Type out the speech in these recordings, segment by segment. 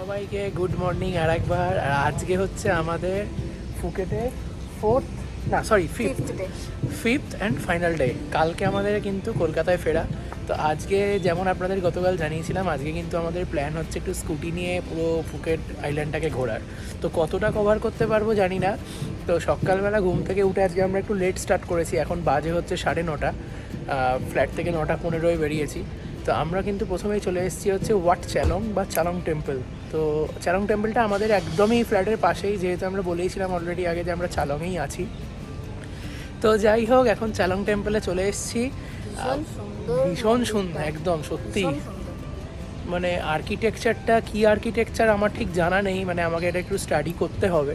সবাইকে good morning আর একবার আর আজকে হচ্ছে আমাদের ফুকেটে ফোর্থ না sorry fifth fifth day fifth and final day কালকে আমাদের কিন্তু কলকাতায় ফেরা। তো আজকে যেমন আপনাদের গতকাল জানিয়েছিলাম আজকে কিন্তু আমাদের প্ল্যান হচ্ছে একটু স্কুটি নিয়ে পুরো ফুকেট আইল্যান্ডটাকে ঘোরার। তো কতটা কভার করতে পারব জানি না। তো সকালবেলা ঘুম থেকে উঠে আজকে আমরা একটু লেট স্টার্ট করেছি। এখন বাজে হচ্ছে সাড়ে নটা। ফ্ল্যাট থেকে নটা পনেরোয় বেরিয়েছি। তো আমরা কিন্তু প্রথমেই চলে এসেছি হচ্ছে ওয়াট চ্যালং বা চালং টেম্পল। তো চালং টেম্পলটা আমাদের একদমই ফ্ল্যাটের পাশেই যেহেতু আমরা বলেইছিলাম অলরেডি আগে যে আমরা চালংয়েই আছি। তো যাই হোক এখন চালং টেম্পলে চলে এসেছি। ভীষণ সুন্দর ভীষণ সুন্দর একদম সত্যি। মানে আর্কিটেকচারটা কি আর্কিটেকচার আমার ঠিক জানা নেই মানে আমাকে এটা একটু স্টাডি করতে হবে।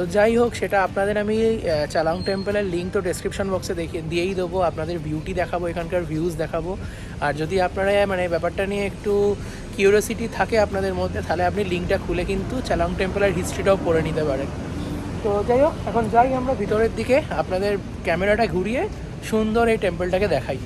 তো যাই হোক, সেটা আপনাদের আমি চালাং টেম্পলের লিঙ্ক তো ডেসক্রিপশন বক্সে দেখিয়ে দিয়েই দেবো। আপনাদের বিউটি দেখাবো, এখানকার ভিউজ দেখাবো। আর যদি আপনারা মানে ব্যাপারটা নিয়ে একটু কিউরিয়াসিটি থাকে আপনাদের মধ্যে, তাহলে আপনি লিঙ্কটা খুলে কিন্তু চালাং টেম্পলের হিস্ট্রিটাও পড়ে নিতে পারেন। তো যাই হোক, এখন যাই আমরা ভিতরের দিকে। আপনাদের ক্যামেরাটা ঘুরিয়ে সুন্দর এই টেম্পলটাকে দেখাই।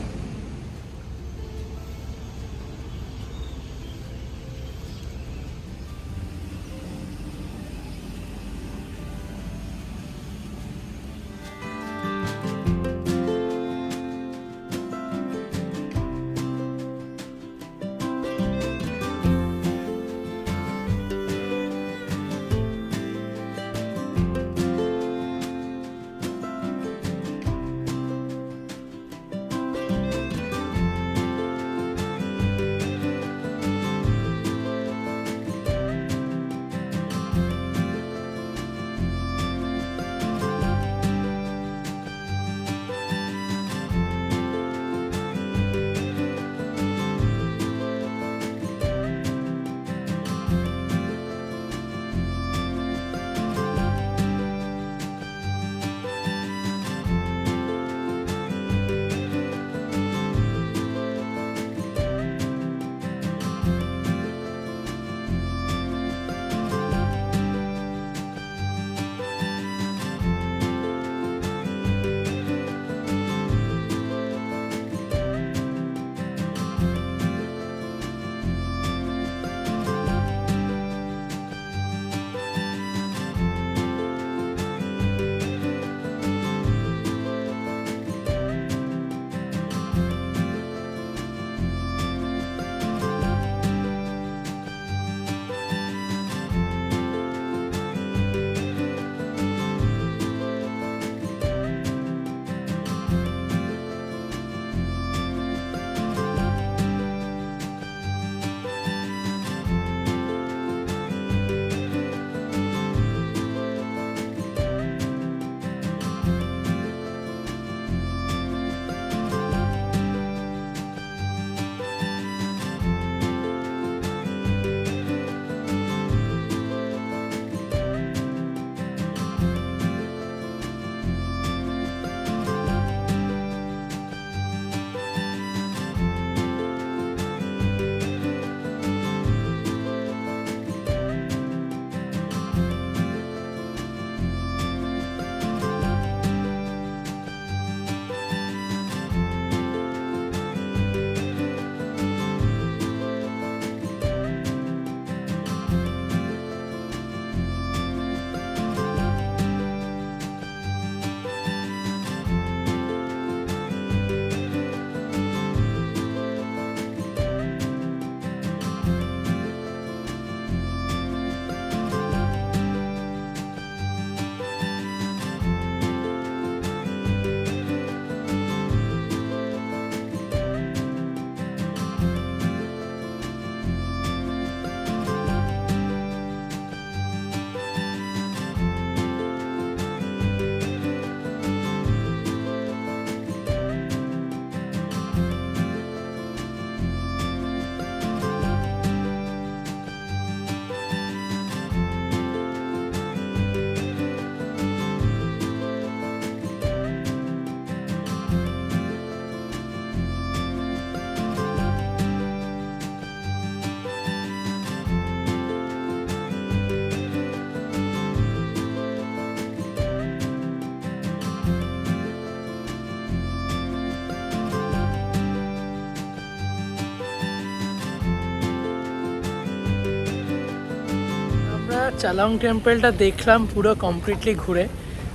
চালং টেম্পলটা দেখলাম পুরো কমপ্লিটলি ঘুরে।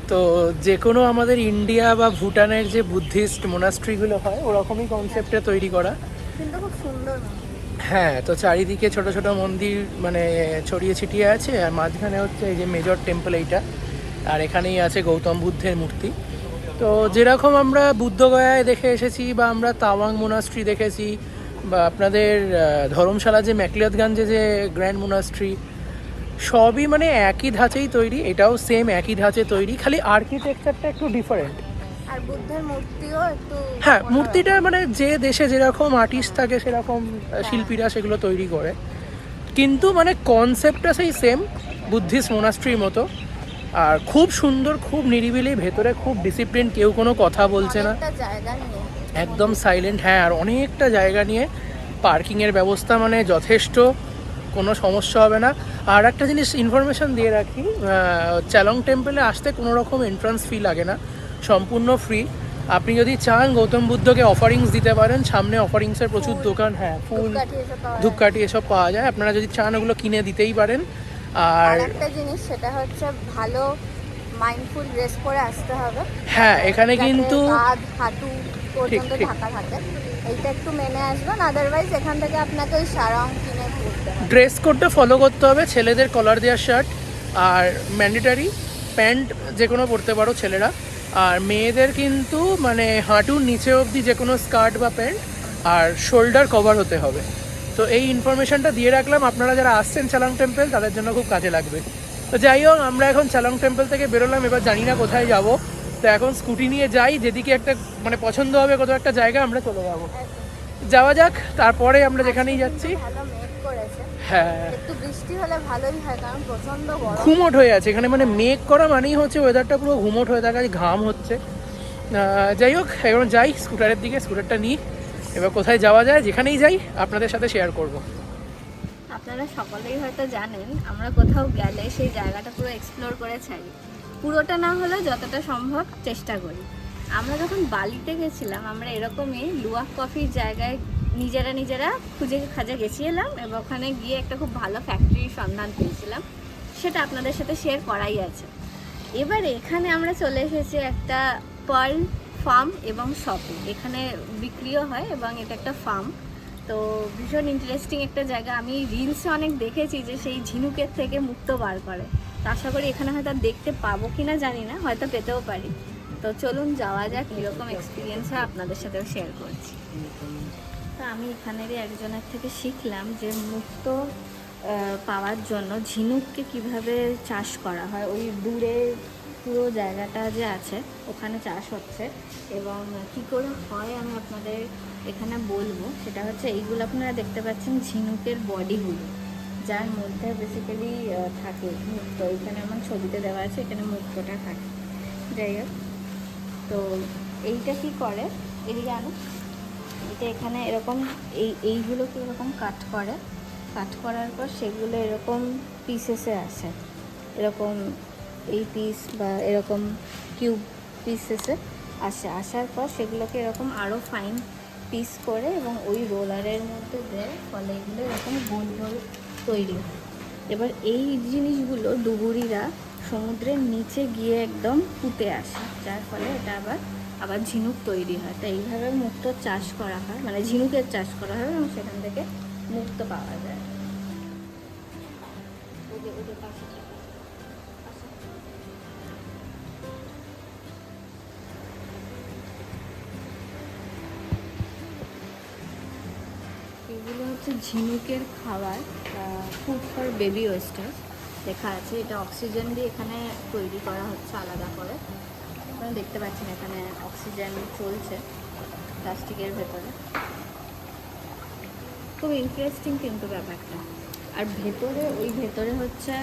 তো যে কোনো আমাদের ইন্ডিয়া বা ভুটানের যে বুদ্ধিস্ট মোনাস্ট্রিগুলো হয় ওরকমই কনসেপ্টে তৈরি করা। সুন্দর হ্যাঁ তো চারিদিকে ছোট ছোট মন্দির মানে ছড়িয়ে ছিটিয়ে আছে আর মাঝখানে হচ্ছে এই যে মেজর টেম্পল এইটা আর এখানেই আছে গৌতম বুদ্ধের মূর্তি। তো যেরকম আমরা বুদ্ধগয়ায় দেখে এসেছি বা আমরা তাওয়াং মোনাস্ট্রি দেখেছি বা আপনাদের ধর্মশালা যে ম্যাকলিয়াতগঞ্জে যে গ্র্যান্ড মোনাস্ট্রি সবই মানে একই ধাঁচেই তৈরি এটাও সেম একই ধাঁচে তৈরি খালি আর্কিটেকচারটা একটু ডিফারেন্ট আর বুদ্ধের মূর্তিও একটু হ্যাঁ মূর্তিটা মানে যে দেশে যেরকম আর্টিস্ট থাকে সেরকম শিল্পীরা সেগুলো তৈরি করে। কিন্তু মানে কনসেপ্টটা সেই সেম বুদ্ধিস্ট মোনাস্ট্রির মতো। আর খুব সুন্দর খুব নিরিবিলি ভেতরে খুব ডিসিপ্লিন কেউ কোনো কথা বলছে না। একদম সাইলেন্ট হ্যাঁ আর অনেকটা জায়গা নিয়ে পার্কিংয়ের ব্যবস্থা মানে যথেষ্ট। কোনো সমস্যা হবে না। আর একটা জিনিস ইনফরমেশন দিয়ে রাখি চ্যালং টেম্পলে আসতে কোনো রকম এন্ট্রান্স ফি লাগে না সম্পূর্ণ ফ্রি আপনি যদি চান গৌতম বুদ্ধকে অফারিংস দিতে পারেন সামনে অফারিংসের প্রচুর দোকান হ্যাঁ ফুল ধূপকাঠি এসব পাওয়া যায়। আপনারা যদি চান ওগুলো কিনে দিতেই পারেন। আর একটা জিনিস সেটা হচ্ছে ভালো মাইন্ডফুল ড্রেস পরে আসতে হবে। হ্যাঁ এখানে কিন্তু হাঁটু পর্যন্ত। ঢাকা থাকে। এইটা একটু মেনে আসবেন আদারওয়াইজ এখান থেকে আপনাকে ওই সারাং ড্রেস কোডটা ফলো করতে হবে, ছেলেদের কলার দেওয়ার শার্ট আর ম্যান্ডেটারি প্যান্ট যে কোনো পরতে পারো ছেলেরা। আর মেয়েদের কিন্তু মানে হাঁটুর নিচে অবধি যে কোনো স্কার্ট বা প্যান্ট আর শোল্ডার কভার হতে হবে। তো এই ইনফরমেশনটা দিয়ে রাখলাম। আপনারা যারা আসছেন চালাং টেম্পল তাদের জন্য খুব কাজে লাগবে। তো যাই হোক, আমরা এখন চালাং টেম্পল থেকে বেরোলাম, এবার জানি না কোথায় যাব। তো এখন স্কুটি নিয়ে যাই, যেদিকে একটা মানে পছন্দ হবে কোথাও একটা জায়গা আমরা চলে যাব। যাওয়া যাক, তারপরে আমরা যেখানেই যাচ্ছি। করেছে হ্যাঁ। একটু বৃষ্টি হলে ভালোই হয় কারণ প্রচণ্ড গরম। ঘুমট হয়ে আছে এখানে মানে মেঘ করা মানেই হচ্ছে ওয়েদারটা পুরো ঘুমট হয়ে থাকা ঘাম হচ্ছে। যাই হোক এখন যাই স্কুটারের দিকে স্কুটারটা নিই। এবার কোথায় যাওয়া যায় যেখানেই যাই আপনাদের সাথে শেয়ার করব। আপনারা সকলেই হয়তো জানেন আমরা কোথাও গেলে সেই জায়গাটা পুরো এক্সপ্লোর করে ছাড়ি। পুরোটা না হলেও যতটা সম্ভব চেষ্টা করি। আমরা যখন বালিতে গেছিলাম আমরা এরকমই লুয়াক কফির জায়গায় নিজেরা নিজেরা খুঁজে খাজে গেছিলাম এবং ওখানে গিয়ে একটা খুব ভালো ফ্যাক্টরির সন্ধান পেয়েছিলাম। সেটা আপনাদের সাথে শেয়ার করাই আছে। এবার এখানে আমরা চলে এসেছি একটা পার্ল ফার্ম এবং শপিং এখানে বিক্রিও হয় এবং এটা একটা ফার্ম তো ভীষণ ইন্টারেস্টিং একটা জায়গা। আমি রিলসে অনেক দেখেছি যে সেই ঝিনুকের থেকে মুক্ত বার করে। তো আশা করি এখানে হয়তো দেখতে পাবো কি না জানি না, হয়তো পেতেও পারি। তো চলুন যাওয়া যাক, কীরকম এক্সপিরিয়েন্স হয় আপনাদের সাথেও শেয়ার করছি। আমি এখানেরই একজনের থেকে শিখলাম যে মুক্ত পাওয়ার জন্য ঝিনুককে কীভাবে চাষ করা হয়। ওই দূরে পুরো জায়গাটা যে আছে, ওখানে চাষ হচ্ছে এবং কি করে হয় আমি আপনাদের এখানে বলব। সেটা হচ্ছে এইগুলো আপনারা দেখতে পাচ্ছেন ঝিনুকের বডিগুলো, যার মধ্যে বেসিক্যালি থাকে মুক্ত। এখানে আমার ছবিতে দেওয়া আছে, এখানে মুক্তটা থাকে। যাই হোক, তো এইটা কি করে? এদিকে আনো এটা এখানে এরকম, এই এইগুলোকে এরকম কাট করে? কাট করার পর সেগুলো এরকম পিসেসে আসে। এরকম এই পিস বা এরকম কিউব পিসেসে আসে। আসার পর সেগুলোকে এরকম আরও ফাইন পিস করে এবং ওই রোলারের মধ্যে দেয় ফলে এগুলো এরকম গোল গোল তৈরি হয়। এবার এই জিনিসগুলো ডুবুরিরা সমুদ্রের নিচে গিয়ে একদম পুঁতে আসে। যার ফলে এটা আবার আবার ঝিনুক তৈরি হয়। তো এইভাবে মুক্ত চাষ করা হয়। মানে ঝিনুকের চাষ করা হয় এবং সেখান থেকে মুক্ত পাওয়া যায়। এগুলো হচ্ছে ঝিনুকের খাবার ফুড ফর বেবি ওয়েস্টার লেখা আছে, এটা অক্সিজেন দিয়ে এখানে তৈরি করা হচ্ছে আলাদা করে। আপনারা দেখতে পাচ্ছেন এখানে অক্সিজেন চলছে প্লাস্টিকের ভেতরে। খুব ইন্টারেস্টিং কিন্তু ব্যাপারটা। আর ভেতরে, ওই ভেতরে হচ্ছে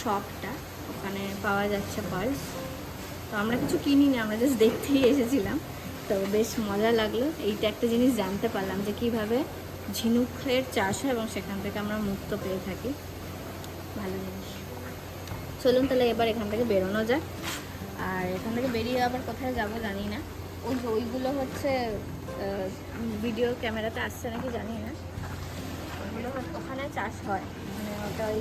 শপটা ওখানে পাওয়া যাচ্ছে পার্স তো আমরা কিছু কিনিনি, আমরা জাস্ট দেখতেই এসেছিলাম। তো বেশ মজা লাগল। এইটা একটা জিনিস জানতে পারলাম যে কীভাবে ঝিনুকের চাষ হয় এবং সেখান থেকে আমরা মুক্ত পেয়ে থাকি। ভালো জিনিস। চলুন তাহলে এবার এখান থেকে বেরোনো যাক। আর এখান থেকে বেরিয়ে আবার কোথায় যাব জানি না। ওই যে ওইগুলো হচ্ছে ভিডিও ক্যামেরাতে আসছে নাকি জানি না। ওগুলো ওখানে চাষ হয়। মানে ওটা ওই